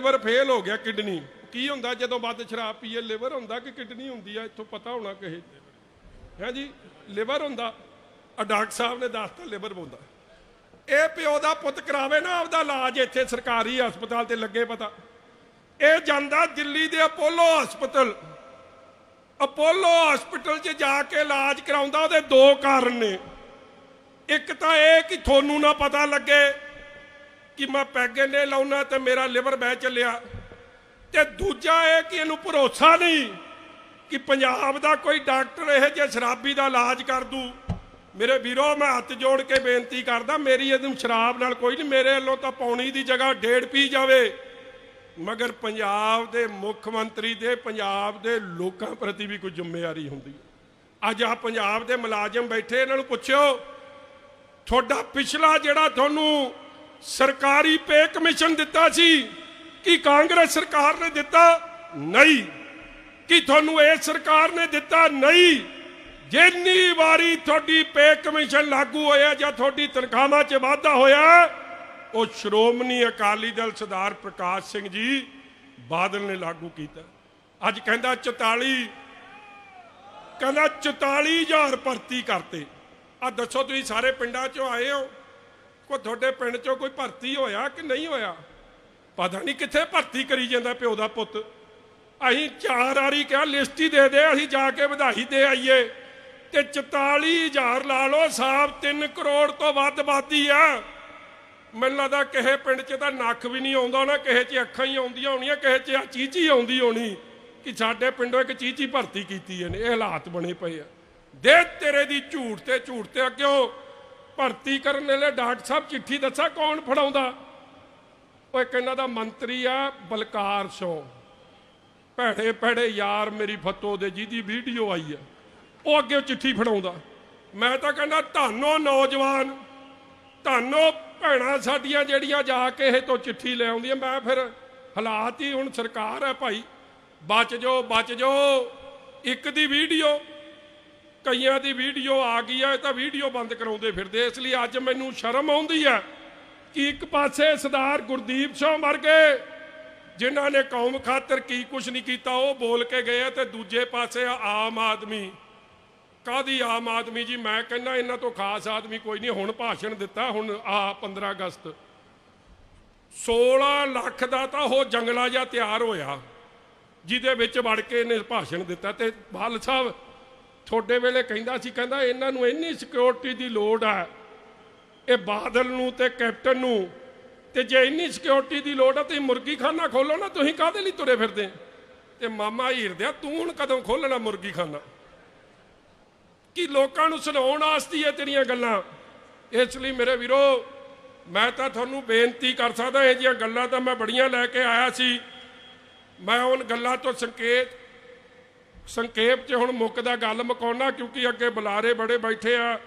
Liver fail ਹੋ ਗਿਆ kidney. ਕੀ ਹੁੰਦਾ ਜਦੋਂ ਵੱਧ ਸ਼ਰਾਬ ਪੀਏ, ਲਿਵਰ ਹੁੰਦਾ ਕਿ ਕਿਡਨੀ ਹੁੰਦੀ ਆ? ਇੱਥੋਂ ਪਤਾ ਹੋਣਾ ਕਿਸੇ ਹੈ ਜੀ? ਲਿਵਰ ਹੁੰਦਾ। ਆ ਡਾਕਟਰ ਸਾਹਿਬ ਨੇ ਦੱਸਤਾ, ਲਿਵਰ ਹੁੰਦਾ। ਇਹ ਪਿਓ ਦਾ ਪੁੱਤ ਕਰਾਵੇ ਨਾ, ਆਪਦਾ ਇਲਾਜ ਇੱਥੇ ਸਰਕਾਰੀ ਹਸਪਤਾਲ ਤੇ ਲੱਗੇ ਪਤਾ। ਇਹ ਜਾਂਦਾ ਦਿੱਲੀ ਦੇ ਅਪੋਲੋ ਹਸਪਤਾਲ। ਅਪੋਲੋ ਹਸਪੀਟਲ 'ਚ ਜਾ ਕੇ ਇਲਾਜ ਕਰਾਉਂਦਾ, ਉਹਦੇ ਦੋ ਕਾਰਨ ਨੇ। ਇੱਕ ਤਾਂ ਇਹ ਕਿ ਤੁਹਾਨੂੰ ਨਾ ਪਤਾ ਲੱਗੇ ਕਿ ਮੈਂ ਪੈਗੇ ਨੇ ਲਾਉਣਾ ਤੇ ਮੇਰਾ ਲਿਵਰ ਬਹਿ ਚੱਲਿਆ। ਤੇ ਦੂਜਾ ਇਹ ਕਿ ਇਹਨੂੰ ਭਰੋਸਾ ਨਹੀਂ ਕਿ ਪੰਜਾਬ ਦਾ ਕੋਈ ਡਾਕਟਰ ਇਹ ਜੇ ਸ਼ਰਾਬੀ ਦਾ ਇਲਾਜ ਕਰ ਦੂ। ਮੇਰੇ ਵੀਰੋ, ਮੈਂ ਹੱਥ ਜੋੜ ਕੇ ਬੇਨਤੀ ਕਰਦਾ, ਮੇਰੀ ਇਹਨੂੰ ਸ਼ਰਾਬ ਨਾਲ ਕੋਈ ਨਹੀਂ, ਮੇਰੇ ਵੱਲੋਂ ਤਾਂ ਪੌਣੀ ਦੀ ਜਗ੍ਹਾ ਡੇਢ ਪੀ ਜਾਵੇ। ਮਗਰ ਪੰਜਾਬ ਦੇ ਮੁੱਖ ਮੰਤਰੀ ਦੇ, ਪੰਜਾਬ ਦੇ ਲੋਕਾਂ ਪ੍ਰਤੀ ਵੀ ਕੋਈ ਜ਼ਿੰਮੇਵਾਰੀ ਹੁੰਦੀ ਅੱਜ ਆ ਪੰਜਾਬ ਦੇ ਮੁਲਾਜ਼ਮ ਬੈਠੇ, ਇਹਨਾਂ ਨੂੰ ਪੁੱਛਿਓ, ਤੁਹਾਡਾ ਪਿਛਲਾ ਜਿਹੜਾ ਤੁਹਾਨੂੰ ਸਰਕਾਰੀ ਪੇ ਕਮਿਸ਼ਨ ਦਿੱਤਾ ਸੀ। ਕਿ ਕਾਂਗਰਸ ਸਰਕਾਰ ਨੇ ਦਿੱਤਾ? ਨਹੀਂ। ਕਿ ਤੁਹਾਨੂੰ ਇਹ ਸਰਕਾਰ ਨੇ ਦਿੱਤਾ? ਨਹੀਂ। ਜਿੰਨੀ ਵਾਰੀ ਤੁਹਾਡੀ ਪੇ ਕਮਿਸ਼ਨ ਲਾਗੂ ਹੋਇਆ ਜਾਂ ਤੁਹਾਡੀ ਤਨਖਾਹਾਂ 'ਚ ਵਾਧਾ ਹੋਇਆ, ਉਹ ਸ਼੍ਰੋਮਣੀ ਅਕਾਲੀ ਦਲ ਸਰਦਾਰ ਪ੍ਰਕਾਸ਼ ਸਿੰਘ ਜੀ ਬਾਦਲ ਨੇ ਲਾਗੂ ਕੀਤਾ। ਅੱਜ ਕਹਿੰਦਾ 44 ਕਹਿੰਦਾ 44000 ਭਰਤੀ ਕਰਤੇ। ਆ ਦੱਸੋ ਤੁਸੀਂ ਸਾਰੇ ਪਿੰਡਾਂ 'ਚੋਂ ਆਏ ਹੋ? ਕੋਈ ਤੁਹਾਡੇ ਪਿੰਡ 'ਚੋਂ ਕੋਈ ਭਰਤੀ ਹੋਇਆ ਕਿ ਨਹੀਂ ਹੋਇਆ? ਪਤਾ ਨਹੀਂ ਕਿੱਥੇ ਭਰਤੀ ਕਰੀ ਜਾਂਦਾ ਪਿਓ ਦਾ ਪੁੱਤ। ਅਸੀਂ ਚਾਰ ਵਾਰੀ ਕਿਹਾ, ਲਿਸਟ ਹੀ ਦੇ ਦੇ, ਅਸੀਂ ਜਾ ਕੇ ਵਧਾਈ ਦੇ ਆਈਏ। ਤੇ 44000 ਲਾ ਲਓ, ਸਾਬ 3 ਕਰੋੜ ਤੋਂ ਵੱਧ ਵਾਦੀ ਆ। ਮੈਨੂੰ ਲੱਗਦਾ ਕਿਸੇ ਪਿੰਡ 'ਚ ਤਾਂ ਨੱਖ ਵੀ ਨਹੀਂ ਆਉਂਦਾ ਨਾ ਕਿਸੇ 'ਚ ਅੱਖਾਂ ਹੀ ਆਉਂਦੀਆਂ ਹੋਣੀਆਂ, ਕਿਸੇ 'ਚ ਆ ਚੀਚੀ ਆਉਂਦੀ ਹੋਣੀ ਕਿ ਸਾਡੇ ਪਿੰਡੋਂ ਇੱਕ ਚੀਚੀ ਭਰਤੀ ਕੀਤੀ ਇਹਨੇ, ਇਹ ਹਾਲਾਤ ਬਣੇ ਪਏ ਆ। ਦੇ ਤੇਰੇ ਦੀ ਝੂਠ ਤੇ ਝੂਠ ਤੇ ਕਿਉਂ ਭਰਤੀ ਕਰਨ ਵੇਲੇ ਡਾਕਟਰ ਸਾਹਿਬ ਚਿੱਠੀ ਦੱਸਾ ਕੌਣ ਫੜਾਉਂਦਾ? ਉਹ ਇੱਕ ਇਹਨਾਂ ਦਾ ਮੰਤਰੀ ਆ, ਬਲਕਾਰ ਸਿੰਘ। ਭੈੜੇ ਭੈੜੇ ਯਾਰ ਮੇਰੀ ਫੱਤੋ ਦੇ, ਜਿਹਦੀ ਵੀਡੀਓ ਆਈ ਆ, ਉਹ ਅੱਗੇ ਉਹ ਚਿੱਠੀ ਫੜਾਉਂਦਾ। ਮੈਂ ਤਾਂ ਕਹਿੰਦਾ, ਧੰਨੋ ਨੌਜਵਾਨ, ਧੰਨੋ ਭੈਣਾਂ ਸਾਡੀਆਂ ਜਿਹੜੀਆਂ ਜਾ ਕੇ ਇਹ ਤੋਂ ਚਿੱਠੀ ਲੈ ਆਉਂਦੀਆਂ। ਮੈਂ ਫਿਰ ਹਾਲਾਤ ਹੀ ਹੁਣ ਸਰਕਾਰ ਹੈ ਭਾਈ। ਬਚ ਜੋ ਬਚ ਜੋ ਇੱਕ ਦੀ ਵੀਡੀਓ ਕਈਆਂ ਦੀ ਵੀਡੀਓ ਆ ਗਈ ਹੈ ਤਾਂ ਵੀਡੀਓ ਬੰਦ ਕਰਾਉਂਦੇ ਫਿਰਦੇ ਇਸ ਲਈ ਅੱਜ ਮੈਨੂੰ ਸ਼ਰਮ ਆਉਂਦੀ ਹੈ ਕਿ ਇੱਕ ਪਾਸੇ ਸਰਦਾਰ ਗੁਰਦੀਪ ਸਿੰਘ ਵਰਗੇ ਜਿਨ੍ਹਾਂ ਨੇ ਕੌਮ ਖਾਤਰ ਕੀ ਕੁਝ ਨਹੀਂ ਕੀਤਾ, ਉਹ ਬੋਲ ਕੇ ਗਏ ਤੇ ਦੂਜੇ ਪਾਸੇ ਆਮ ਆਦਮੀ। ਕਾਦੀ ਆਮ ਆਦਮੀ ਜੀ? ਮੈਂ ਕਹਿੰਦਾ ਇਹਨਾਂ ਤੋਂ ਖਾਸ ਆਦਮੀ ਕੋਈ ਨਹੀਂ। ਹੁਣ ਭਾਸ਼ਣ ਦਿੱਤਾ, ਹੁਣ ਆ 15 ਅਗਸਤ। 16 ਲੱਖ ਦਾ ਤਾਂ ਉਹ ਜੰਗਲਾ ਜਿਹਾ ਤਿਆਰ ਹੋਇਆ, ਜਿਹਦੇ ਵਿੱਚ ਵੜ ਕੇ ਇਹਨੇ ਭਾਸ਼ਣ ਦਿੱਤਾ ਤੇ ਬਾਲ ਸਾਹਿਬ ਤੁਹਾਡੇ ਵੇਲੇ ਕਹਿੰਦਾ ਸੀ, ਕਹਿੰਦਾ ਇਹਨਾਂ ਨੂੰ ਇੰਨੀ ਸਿਕਿਉਰਿਟੀ ਦੀ ਲੋੜ ਆ ਇਹ ਬਾਦਲ ਨੂੰ ਤੇ ਕੈਪਟਨ ਨੂੰ ਤੇ ਜੇ ਇੰਨੀ ਸਿਕਿਉਰਿਟੀ ਦੀ ਲੋੜ ਆ ਤੁਸੀਂ ਮੁਰਗੀਖਾਨਾ ਖੋਲੋ ਨਾ, ਤੁਸੀਂ ਕਾਹਦੇ ਲਈ ਤੁਰੇ ਫਿਰਦੇ ਤੇ ਮਾਮਾ ਹੀਰਦਿਆ ਤੂੰ ਹੁਣ ਕਦੋਂ ਖੋਲਣਾ ਮੁਰਗੀਖਾਨਾ? ਕਿ ਲੋਕਾਂ ਨੂੰ ਸੁਣਾਉਣ ਵਾਸਤੇ ਹੈ ਤੇਰੀਆਂ ਗੱਲਾਂ? ਇਸ ਲਈ ਮੇਰੇ ਵੀਰੋ, ਮੈਂ ਤਾਂ ਤੁਹਾਨੂੰ ਬੇਨਤੀ ਕਰ ਸਕਦਾ, ਇਹ ਜੀਆਂ ਗੱਲਾਂ ਤਾਂ ਮੈਂ ਬੜੀਆਂ ਲੈ ਕੇ ਆਇਆ ਸੀ। ਮੈਂ ਉਹਨਾਂ ਗੱਲਾਂ ਤੋਂ ਸੰਕੇਤ ਸੰਖੇਪ 'ਚ ਹੁਣ ਮੁੱਕਦਾ ਗੱਲ ਮੁਕਾਉਣਾ ਕਿਉਂਕਿ ਅੱਗੇ ਬੁਲਾਰੇ ਬੜੇ ਬੈਠੇ ਆ।